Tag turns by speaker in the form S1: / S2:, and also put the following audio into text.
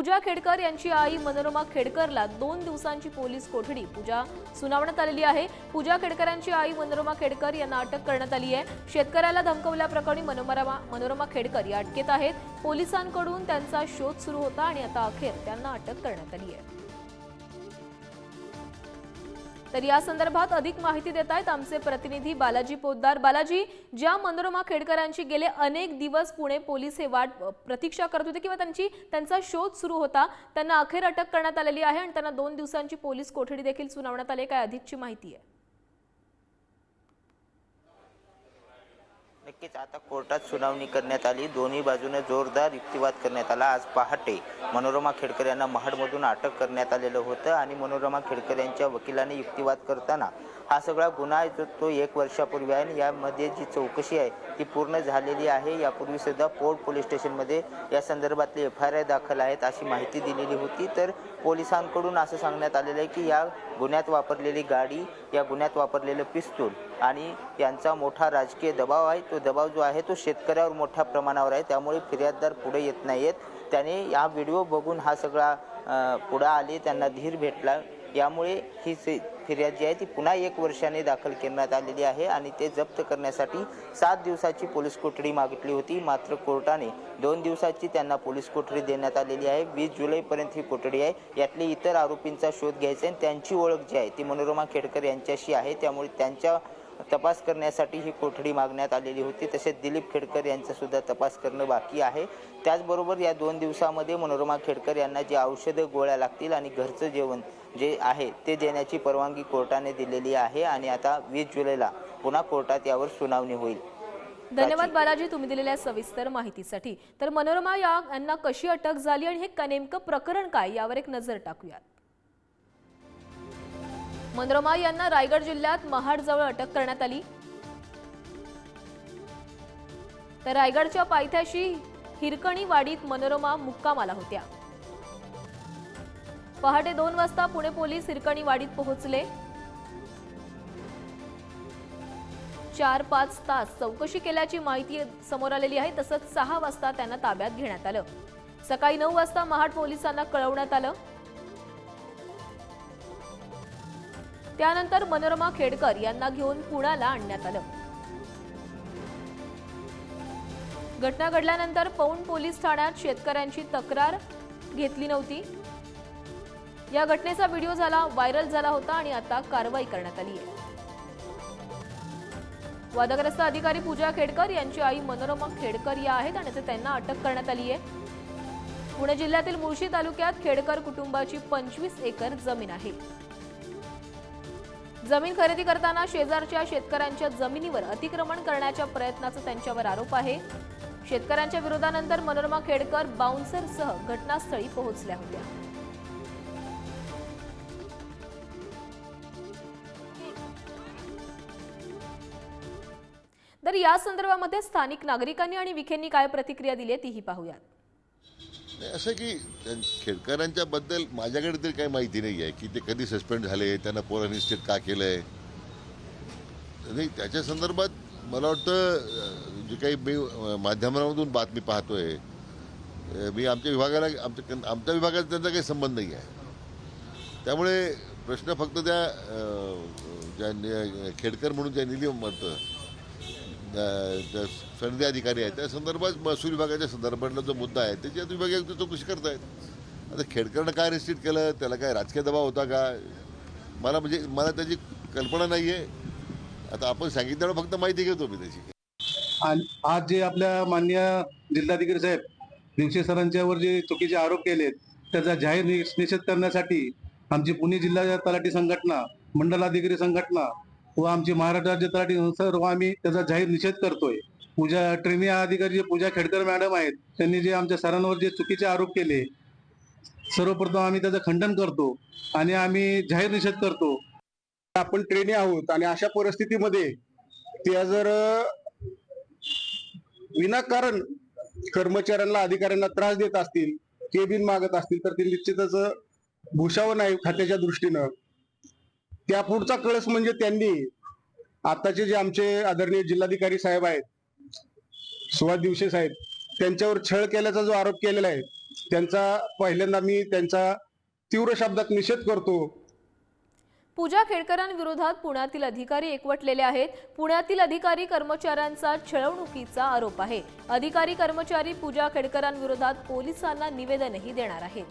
S1: पूजा खेडकर यांची आई मनोरमा खेडकरला दोन दिवसांची पोलीस कोठडी. पूजा सुनावण्यात आलेली आहे. पूजा खेडकरांची आई मनोरमा खेडकर यांना अटक करण्यात आली आहे. शेतकऱ्याला धमकवल्याप्रकरणी मनोरमा मनोरमा खेडकर या अटकेत आहेत. पोलिसांकडून त्यांचा शोध सुरू होता आणि आता अखेर त्यांना अटक करण्यात आली आहे. तर या संदर्भात अधिक माहिती देत आहेत आमचे प्रतिनिधी बालाजी पोद्दार बालाजी ज्या मनोरमा खेडकरांची गेले अनेक दिवस पुणे पोलीस हे वाट प्रतीक्षा करत होते किंवा त्यांची त्यांचा शोध सुरू होता त्यांना अखेर अटक करण्यात आलेली आहे आणि त्यांना दोन दिवसांची पोलीस कोठडी देखील सुनावण्यात आली आहे. काय अधिकची माहिती आहे
S2: नक्कीच आता कोर्टात सुनावणी करण्यात आली. दोन्ही बाजूने जोरदार युक्तिवाद करण्यात आला. आज पहाटे मनोरमा खेडकर यांना महाडमधून अटक करण्यात आलेलं होतं आणि मनोरमा खेडकर यांच्या वकिलाने युक्तिवाद करताना हा सगळा गुन्हा आहे जो तो एक वर्षापूर्वी आहे आणि यामध्ये जी चौकशी आहे ती पूर्ण झालेली आहे. यापूर्वी सुद्धा पोर्ट पोलीस स्टेशनमध्ये या संदर्भातले एफ आय आर दाखल आहेत अशी माहिती दिलेली होती. तर पोलिसांकडून असं सांगण्यात आलेलं आहे की या गुन्ह्यात वापरलेली गाडी या गुन्ह्यात वापरलेलं पिस्तूल आणि यांचा मोठा राजकीय दबाव आहे. तो दबाव जो आहे तो शेतकऱ्यावर मोठ्या प्रमाणावर आहे. त्यामुळे फिर्याददार पुढे येत नाहीत त्याने या व्हिडिओ बघून हा सगळा पुढं आले. त्यांना धीर भेटला. यामुळे ही फिर्याद जी आहे ती पुन्हा एक वर्षाने दाखल करण्यात आलेली आहे आणि ते जप्त करण्यासाठी सात दिवसाची पोलीस कोठडी मागितली होती. मात्र कोर्टाने दोन दिवसाची त्यांना पोलीस कोठडी देण्यात आलेली आहे. वीस जुलैपर्यंत ही कोठडी आहे. यातले इतर आरोपींचा शोध घ्यायचा आहे आणि त्यांची ओळख जी आहे ती मनोरमा खेडकर यांच्याशी आहे. त्यामुळे त्यांच्या तपास करण्यासाठी ही कोठडी मागण्यात आलेली होती. तसेच दिलीप खेडकर यांचा सुद्धा तपास करणं बाकी आहे. त्याचबरोबर या दोन दिवसामध्ये मनोरमा खेडकर यांना जे औषधं गोळ्या लागतील आणि घरचं जेवण जे आहे ते देण्याची परवानगी कोर्टाने दिलेली आहे आणि आता वीस जुलैला पुन्हा कोर्टात यावर सुनावणी होईल.
S1: धन्यवाद बालाजी तुम्ही दिलेल्या सविस्तर माहितीसाठी. तर मनोरमा या यांना कशी अटक झाली आणि हे क- नेमकं प्रकरण काय? यावर एक नजर टाकूयात. मनोरमा यांना रायगड जिल्ह्यात महाडजवळ अटक करण्यात आली. तर रायगडच्या पायथ्याशी हिरकणी वाडीत मनोरमा मुक्कामाला होत्या. पहाटे दोन वाजता पुणे पोलीस हिरकणी वाडीत पोहोचले. चार पाच तास चौकशी केल्याची माहिती समोर आलेली आहे. तसंच सहा वाजता त्यांना ताब्यात घेण्यात आलं. सकाळी नऊ वाजता महाड पोलिसांना कळवण्यात आलं. त्यानंतर मनोरमा खेडकर यांना घेऊन पुण्याला आणण्यात आलं. घटना घडल्यानंतर पौंड पोलीस ठाण्यात शेतकऱ्यांची तक्रार घेतली नव्हती. या घटनेचा व्हिडिओ झाला व्हायरल झाला होता आणि आता कारवाई करण्यात आली आहे. वादग्रस्त अधिकारी पूजा खेडकर यांची आई मनोरमा खेडकर या आहेत आणि त्यांना अटक करण्यात आली आहे. पुणे जिल्ह्यातील मुळशी तालुक्यात खेडकर कुटुंबाची पंचवीस एकर जमीन आहे. जमीन खरेदी करताना शेजारच्या शेतकऱ्यांच्या जमिनीवर अतिक्रमण करण्याच्या प्रयत्नाचा त्यांच्यावर आरोप आहे. शेतकऱ्यांच्या विरोधानंतर मनोरमा खेडकर बाउन्सरसह घटनास्थळी पोहोचल्या होत्या. तर या संदर्भामध्ये स्थानिक नागरिकांनी आणि विखेंनी काय प्रतिक्रिया दिली तीही पाहूयात.
S3: नाही, असं की खेडकरांच्याबद्दल खेडकरांच्या बद्दल माझ्याकडे तरी काही माहिती नाही आहे की ते कधी सस्पेंड झाले त्यांना पोरांनी स्टेट का केलं आहे नाही त्याच्या संदर्भात मला वाटतं जे काही मी माध्यमांमधून बातमी पाहतोय आहे मी आमच्या विभागाला आमच्या आमच्या विभागात त्यांचा काही संबंध नाही आहे त्यामुळे प्रश्न फक्त त्या ज्या खेडकर म्हणून ज्या निलीम म्हणतं सनदी अधिकारी आहेत. त्या संदर्भात महसूल विभागाच्या संदर्भातला जो मुद्दा आहे त्याच्यात विभागीय चौकशी करतायत. आता खेडकरनं काय रिस्ट्रिक्ट केलं? त्याला काय राजकीय दबाव होता का? मला म्हणजे मला त्याची कल्पना नाही आहे आता आपण सांगितल्यावर फक्त माहिती घेतो मी त्याची.
S4: आणि आज जे आपल्या मान्य जिल्हाधिकारी साहेब दिवशी सरांच्यावर जे चुकीचे आरोप केलेत त्याचा जाहीर निषेध करण्यासाठी आमची पुणे जिल्हा तलाठी संघटना मंडलाधिकारी संघटना व आमची महाराष्ट्र राज्य तलाठी सर्व आम्ही त्याचा जाहीर निषेध करतोय. पूजा ट्रेनिंग अधिकारी जे पूजा खेडकर मॅडम आहेत त्यांनी जे आमच्या सरांवर जे चुकीचे आरोप केले सर्वप्रथम आम्ही त्याचं खंडन करतो आणि आम्ही जाहीर निषेध करतो.
S5: आपण ट्रेनी आहोत आणि अशा परिस्थितीमध्ये त्या जर विनाकारण कर्मचाऱ्यांना अधिकाऱ्यांना त्रास देत असतील केबिन मागत असतील तर ते निश्चितच भूषावं नाही खात्याच्या दृष्टीनं. त्या पुढचा कळस म्हणजे त्यांनी आताचे जे आमचे आदरणीय जिल्हाधिकारी साहेब आहेत सुभाष दिवशे साहेब त्यांच्यावर छळ केल्याचा जो आरोप केलेला आहे त्यांचा पहिल्यांदा मी त्यांचा तीव्र शब्दात निषेध करतो.
S1: पूजा खेडकरांविरोधात पुण्यातील अधिकारी एकवटलेले आहेत. पुण्यातील अधिकारी कर्मचाऱ्यांचा छळवणुकीचा आरोप आहे. अधिकारी कर्मचारी पूजा खेडकरांविरोधात पोलिसांना निवेदनही देणार आहेत.